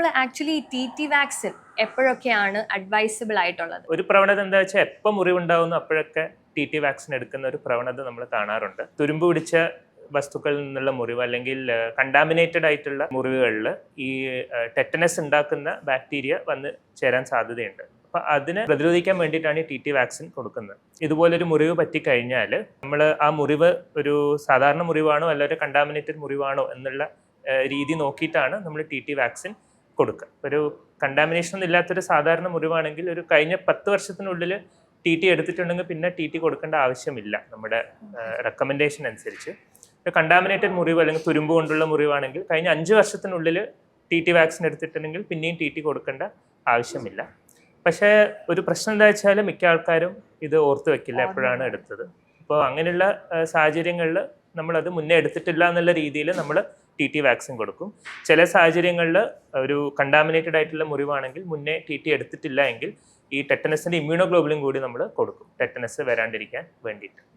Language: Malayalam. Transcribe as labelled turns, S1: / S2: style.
S1: നമ്മൾ ആക്ച്വലി ടി ടി വാക്സിൻ എപ്പോഴൊക്കെയാണ് അഡ്വൈസബിൾ ആയിട്ടുള്ളത്?
S2: ഒരു പ്രവണത എന്താ വെച്ചാൽ എപ്പോൾ മുറിവുണ്ടാവുന്നു അപ്പോഴൊക്കെ ടി ടി വാക്സിൻ എടുക്കുന്ന ഒരു പ്രവണത നമ്മൾ കാണാറുണ്ട്. തുരുമ്പ് പിടിച്ച വസ്തുക്കളിൽ നിന്നുള്ള മുറിവ് അല്ലെങ്കിൽ കണ്ടാമിനേറ്റഡ് ആയിട്ടുള്ള മുറിവുകളിൽ ഈ ടെറ്റനസ് ഉണ്ടാക്കുന്ന ബാക്ടീരിയ വന്ന് ചേരാൻ സാധ്യതയുണ്ട്. അപ്പം അതിനെ പ്രതിരോധിക്കാൻ വേണ്ടിയിട്ടാണ് ഈ ടി ടി വാക്സിൻ കൊടുക്കുന്നത്. ഇതുപോലൊരു മുറിവ് പറ്റിക്കഴിഞ്ഞാൽ നമ്മൾ ആ മുറിവ് ഒരു സാധാരണ മുറിവാണോ അല്ല ഒരു കണ്ടാമിനേറ്റഡ് മുറിവാണോ എന്നുള്ള രീതി നോക്കിയിട്ടാണ് നമ്മൾ ടി ടി വാക്സിൻ കൊടുക്കുക. ഒരു കണ്ടാമിനേഷൻ ഒന്നും ഇല്ലാത്തൊരു സാധാരണ മുറിവാണെങ്കിൽ ഒരു കഴിഞ്ഞ പത്ത് വർഷത്തിനുള്ളിൽ ടി ടി എടുത്തിട്ടുണ്ടെങ്കിൽ പിന്നെ ടി ടി കൊടുക്കേണ്ട ആവശ്യമില്ല നമ്മുടെ റെക്കമെൻഡേഷൻ അനുസരിച്ച്. ഒരു കണ്ടാമിനേറ്റഡ് മുറിവ് അല്ലെങ്കിൽ തുരുമ്പ് കൊണ്ടുള്ള മുറിവാണെങ്കിൽ കഴിഞ്ഞ അഞ്ച് വർഷത്തിനുള്ളിൽ ടി ടി വാക്സിൻ എടുത്തിട്ടുണ്ടെങ്കിൽ പിന്നെയും ടി ടി കൊടുക്കേണ്ട ആവശ്യമില്ല. പക്ഷേ ഒരു പ്രശ്നം എന്താ വെച്ചാൽ മിക്ക ആൾക്കാരും ഇത് ഓർത്ത് വെക്കില്ല എപ്പോഴാണ് എടുത്തത്. അപ്പോൾ അങ്ങനെയുള്ള സാഹചര്യങ്ങളിൽ നമ്മളത് മുന്നേ എടുത്തിട്ടില്ല എന്നുള്ള രീതിയിൽ നമ്മൾ ടി ടി വാക്സിൻ കൊടുക്കും. ചില സാഹചര്യങ്ങളിൽ ഒരു കണ്ടാമിനേറ്റഡ് ആയിട്ടുള്ള മുറിവാണെങ്കിൽ മുന്നേ ടി ടി എടുത്തിട്ടില്ല എങ്കിൽ ഈ ടെറ്റനസിന്റെ ഇമ്മ്യൂണോഗ്ലോബുലിൻ കൂടി നമ്മൾ കൊടുക്കും. ടെറ്റനസ് വരാണ്ടിരിക്കാൻ വേണ്ടിയിട്ട്.